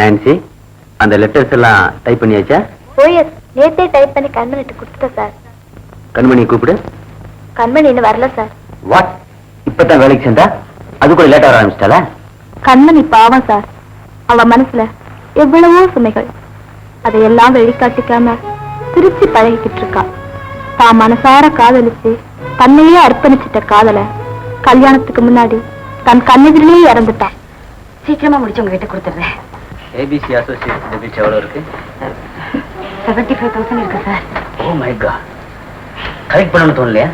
Nancy அந்த letters எல்லாம் type பண்ணியாச்சா? ஓஎஸ் நேத்தே டைப் பண்ணி கண்மணிட்டு கொடுத்துட்டேன் சார் கண்மணி கூப்பிடு. கண்மணி இன்னும் வரல சார் வாட் இப்பதான் வேலைக்கு சேர்ந்தா? அது லேட்டா வர ஆரம்பிச்சிட்டால கண்மணி பாவம் சார் அவ மனசுல எவ்வளவோ சுமைகள். அதையெல்லாம் வெளிக்காட்டிக்காம திருச்சி பழகிக்கிட்டு இருக்கா. தான் மனசார காதலிச்சு தன்னையே அர்ப்பணிச்சிட்ட காதல கல்யாணத்துக்கு முன்னாடி தன் கண்ணெதிரிலேயே இறந்துட்டான் சீக்கிரமா முடிச்சு உங்ககிட்ட கொடுத்துட்றேன். ஏபிசி அசோசியேட் டெபிட் எவ்வளவு இருக்கு? செவன்டி ஃபைவ் தௌசண்ட் இருக்கு sir oh my god correct பண்ணணும்னு தோணலையா?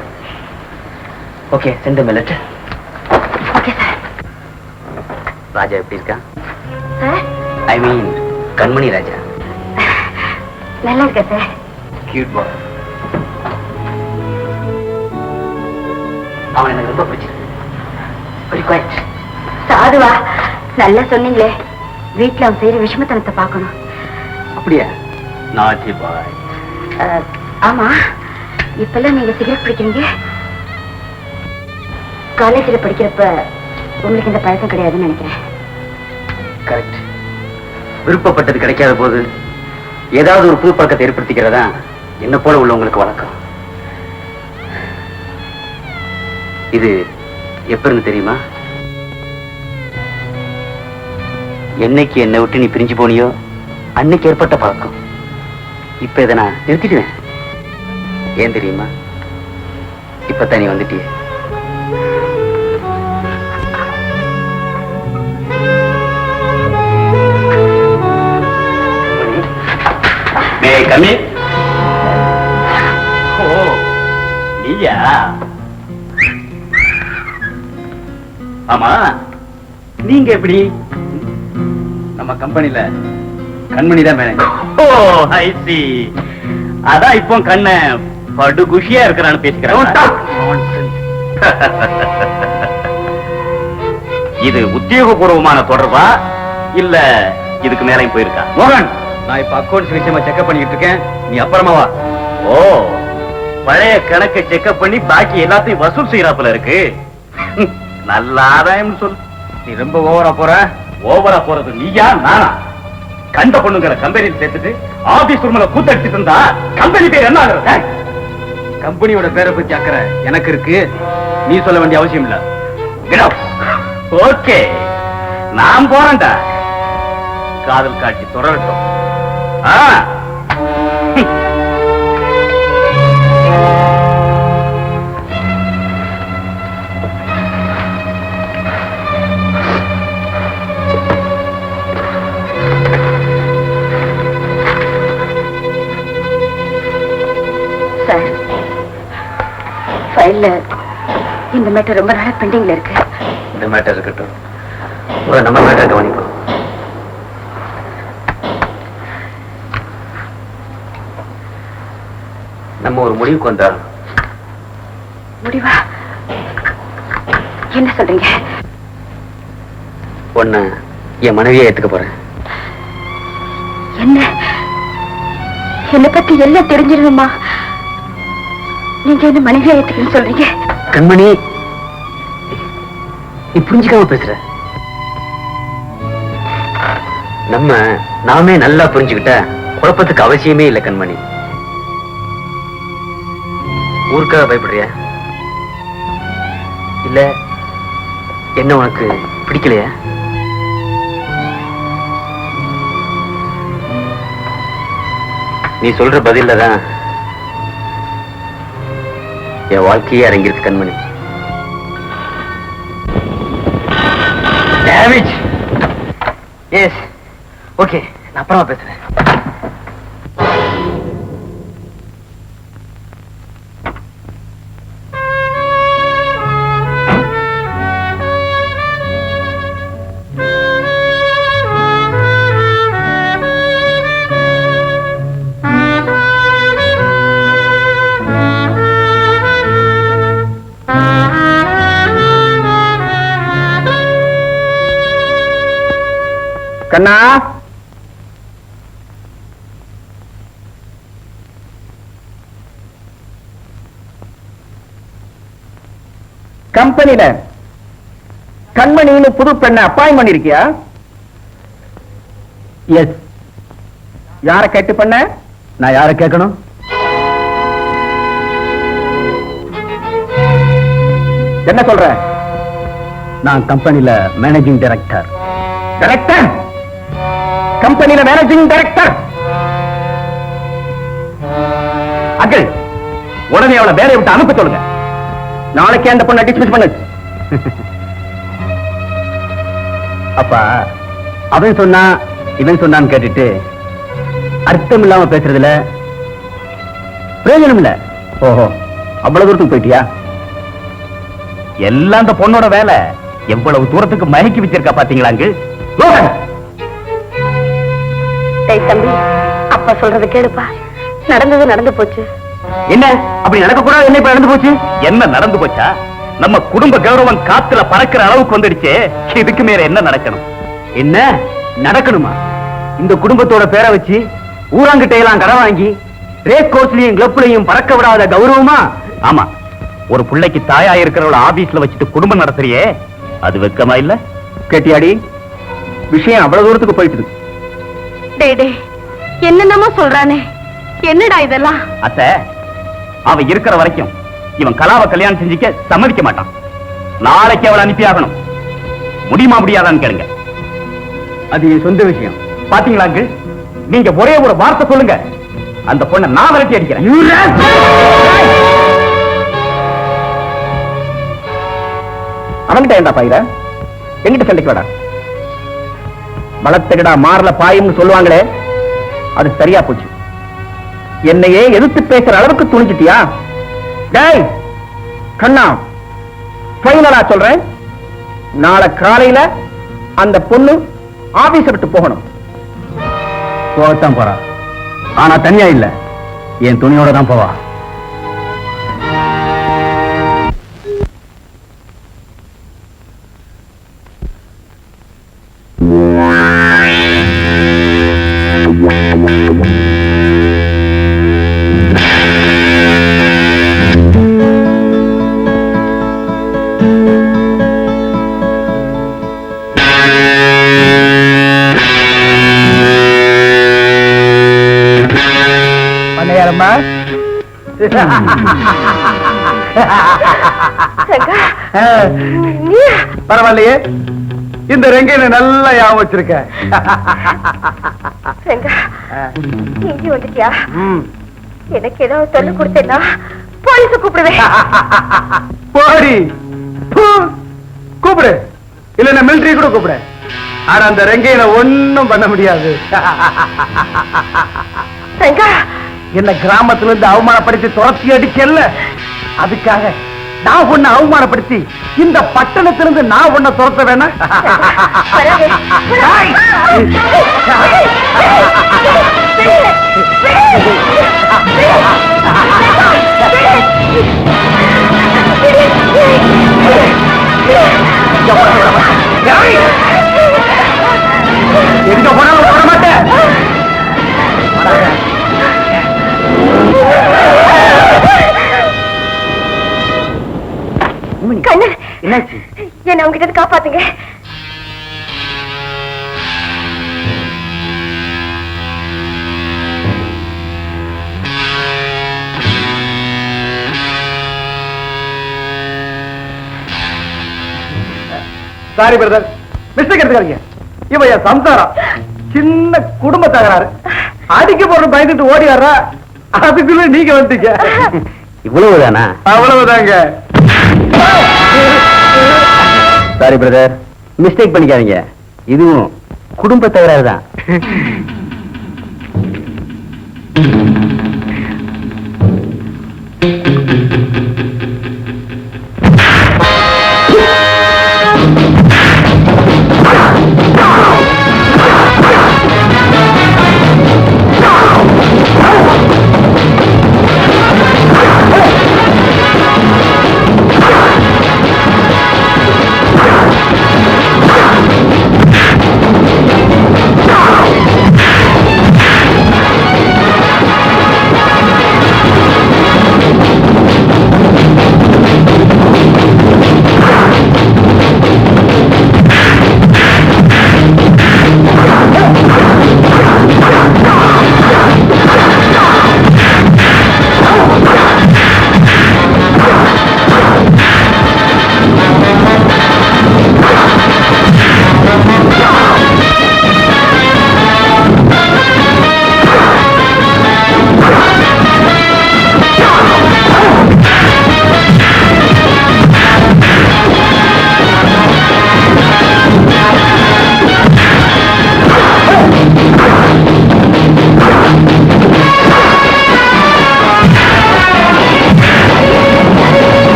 Okay send my letter okay sir Raja எப்படி இருக்கான் ஐ மீன் கண்மணி ராஜா. நல்லா இருக்கேன் சார் கியூட் பாய் அவன் எனக்கு ரொம்ப பிடிச்சிருக்கு. சாதுவா நல்லா சொன்னீங்களே. வீட்டுல அவன் செய்யற விஷமத்தனத்தை பார்க்கணும். அப்படியா? நாட்டி பாய் ஆமா. இப்பெல்லாம் நீங்க சிகரெட் பிடிக்கிறீங்க? காலேஜ்ல படிக்கிறப்ப உங்களுக்கு இந்த பழக்கம் கிடையாதுன்னு நினைக்கிறேன். கரெக்ட் விருப்பப்பட்டது கிடைக்காத போது ஏதாவது ஒரு புது பழக்கத்தை ஏற்படுத்திக்கிறதா? என்ன போல உள்ளவங்களுக்கு வழக்கம்? இது எப்ப இருந்து தெரியுமா? என்னைக்கு என்னை விட்டு நீ பிரிஞ்சு போனியோ அன்னைக்கு ஏற்பட்ட பழக்கம். இப்ப இதை நான் நிறுத்திடுவேன். ஏன் தெரியுமா? இப்பதான் நீ வந்துட்டியே. மே கம்மி. ஓ நீயா? ஆமா. நீங்க எப்படி? நம்ம கம்பெனில கண்மணி தான் மேனேஜர் ஓ ஐ சி அதான் இப்போ கண்ண படு குஷியா இருக்கிறான்னு பேசிக்கிறேன் இது உத்தியோகபூர்வமான தொடர்பா இல்ல இதுக்கு மேலையும் போயிருக்கா? மோகன் நான் இப்ப அக்கௌண்ட்ஸ் விஷயமா செக்அப் பண்ணிட்டு இருக்கேன். நீ அப்புறமா வா. ஓ பழைய கணக்கை செக்அப் பண்ணி பாக்கி எல்லாத்தையும் வசூல் செய்யறாப்புல இருக்கு. நல்ல ஆதாயம் சொல் நீ ரொம்ப ஓவரா போற? ஓவரா போறது நீயா நானா? கண்ட பொண்ணுங்கிற கம்பெனியில் சேர்த்துட்டு ஆபீஸ் ரூம்ல கூத்தடிச்சிட்டு இருந்தா கம்பெனி பேர் என்ன ஆகுறது கம்பெனியோட பேரை பத்தி அக்கறை எனக்கு இருக்கு. நீ சொல்ல வேண்டிய அவசியம் இல்ல. ஓகே நான் போறேன்டா. காதல் காட்சி தொடரட்டும். ஆ. ஃபைல்ல இந்த மேட்டர் ரொம்ப நாளா பெண்டிங்ல இருக்கு. இந்த மேட்டர் இருக்கட்டும். நம்ம மேட்டர் கவனிப்போம். நம்ம ஒரு முடிவுக்கு வந்தா முடிவா? என்ன சொல்றீங்க? ஒன்னு என் மனைவியை ஏத்துக்க போறேன். என்ன? என்னை பத்தி எல்லாம் தெரிஞ்சிருமா நீங்க என்ன மனைவியா ஏத்துக்கன்னு சொல்றீங்க? கண்மணி நீ புரிஞ்சுக்காம பேசுற. நம்ம நாமே நல்லா புரிஞ்சுக்கிட்ட குழப்பத்துக்கு அவசியமே இல்லை கண்மணி. ஊருக்காக பயப்படுறியா? இல்ல என்ன உனக்கு பிடிக்கலையா? நீ சொல்ற பதில்ல தான் என் வாழ்க்கையே அரங்கிருக்கு கண்மணி. டேமேஜ் எஸ் ஓகே நான் அப்புறமா பேசுறேன். கண்ணா? கம்பெனில கண்மணின்னு புது பெண்ணை அப்பாயின் பண்ணிருக்கியா? எஸ் யார கேட்டு பண்ண? நான் யார கேட்கணும்? என்ன சொல்ற? நான் கம்பெனில மேனேஜிங் டைரக்டர் டைரக்டர் கம்பெனியில மேனேஜிங் டைரக்டர் அங்கிள் உடனே அவளை வேலையை விட்டு அனுப்ப சொல்லுங்க. நாளைக்கே அந்த பொண்ணை டிஸ்மிஸ் பண்ணு. அப்பா அவன் சொன்னா இவன் சொன்னான்னு கேட்டுட்டு அர்த்தம் இல்லாம பேசுறதுல பிரயோஜனம் இல்ல. ஓஹோ அவ்வளவு தூரத்துக்கு போயிட்டியா? எல்லாம் அந்த பொண்ணோட வேலை. எவ்வளவு தூரத்துக்கு மயக்கி வச்சிருக்கா பாத்தீங்களாங்க டேய் தம்பி அப்பா சொல்றது கேளுப்பா. நடந்தது நடந்து போச்சு. என்ன? அப்படி நடக்க கூடாது என்ன இப்ப நடந்து போச்சு? என்ன நடந்து போச்சா? நம்ம குடும்ப கௌரவம் காத்துல பறக்கிற அளவுக்கு வந்துடுச்சே. இதுக்கு மேல என்ன நடக்கணும்? என்ன? நடக்கணுமா? இந்த குடும்பத்தோட பேரை வச்சு ஊராங்கிட்ட எல்லாம் கடன் வாங்கி ரேஸ் கோர்ஸ்லயும் கிளப்லயும் பறக்க விடாத கௌரவமா? ஆமா. ஒரு பிள்ளைக்கு தாயா இருக்கிறவள ஆபீஸ்ல வச்சுட்டு குடும்பம் நடத்துறியே? அது வெக்கமா இல்ல? கேட்டியாடி? விஷயம் அவ்வளவு தூரத்துக்கு போயிட்டு டேய் என்னென்னமோ சொல்றானே. என்னடா இதெல்லாம்? அத்த அவ இருக்கிற வரைக்கும் இவன் கலாவை கல்யாணம் செஞ்சுக்க சம்மதிக்க மாட்டான். நாளைக்கு அவளை அனுப்பி ஆகணும். முடியுமா முடியாதான்னு கேளுங்க. அது என் சொந்த விஷயம். பாத்தீங்களா uncle? நீங்க ஒரே ஒரு வார்த்தை சொல்லுங்க. அந்த பொண்ணை நான் விரட்டி அடிக்கிறேன். அவன்கிட்ட ஏண்டா பாயிர எங்கிட்ட சண்டைக்கு வாடா. வளர்த்தகடா மாறல பாயும்னு சொல்லுவாங்களே அது சரியா போச்சு. என்னையே எதிர்த்து பேசுற அளவுக்கு துணிச்சிட்டியா டேய் கண்ணா ஃபைனலா சொல்றேன். நாளை காலையில அந்த பொண்ணு ஆபீஸ விட்டு போகணும். போகத்தான் போறா. ஆனா தனியா இல்ல. என் துணியோட தான் போவா. பண்ணையாரம்மா பரவாயில்லையே. இந்த ரெங்கையில நல்லா ஞாபகம் வச்சிருக்க. இங்க வந்துட்டியா? எனக்கு ஏதாவது சொல்லி கொடுத்தேன்னா போலீஸ கூப்பிடுவேன். போடி. கூப்பிடு. இல்ல மிலிட்டரி கூட கூப்பிடு ஆனா அந்த ரெங்கையில ஒண்ணும் பண்ண முடியாது என்ன கிராமத்துல இருந்து அவமானப்படுத்தி துரத்தி அடிக்கல அதுக்காக நான் உன்னை அவமானப்படுத்தி இந்த பட்டணத்திலிருந்து நான் உன்னை துரத்த வேணா. எங்க போனாலும் போட மாட்டேன். கண்ணு. என்னாச்சு? என்ன உங்ககிட்ட காப்பாத்துங்க. சாரி பிரதர் மிஸ்டேக் எடுத்துக்காதீங்க. இவ என் சம்சாரம். சின்ன குடும்ப தகராறு. அடிக்க போற பயந்துட்டு ஓடி வர்றா. அதுக்குள்ள நீங்க வந்துட்டீங்க. இவ்வளவுதானா? அவ்வளவுதாங்க. சாரி பிரதர் மிஸ்டேக் பண்ணிக்காதீங்க. இதுவும் குடும்ப தகராறு தான்.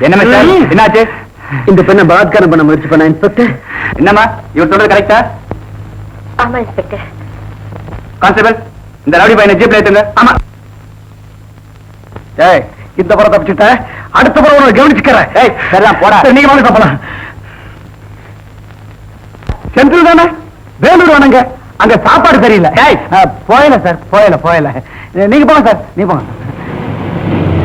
என்ன மிஸ்டர் என்னாச்சு? இந்த பெண்ணை பலாத்காரம் பண்ண முயற்சி பண்ண இன்ஸ்பெக்டர் என்னம்மா? இவர் சொல்றது கரெக்டா ஆமா இன்ஸ்பெக்டர் கான்ஸ்டபிள் இந்த ரவுடி பையனை ஜீப்ல ஏத்துங்க. ஆமா. ஏய் இந்த படம் தப்பிச்சுட்ட அடுத்த படம் உனக்கு கவனிச்சுக்கிறேன். ஏய், சரிதான், போடா. சரி, நீங்க வாங்க தப்பலாம் சென்ட்ரல் தானே? வேலூர் வேணுங்க அங்க சாப்பாடு சரியில்லை. ஏய். போயல சார். போயல போயல. நீங்க போங்க சார். நீ போங்க.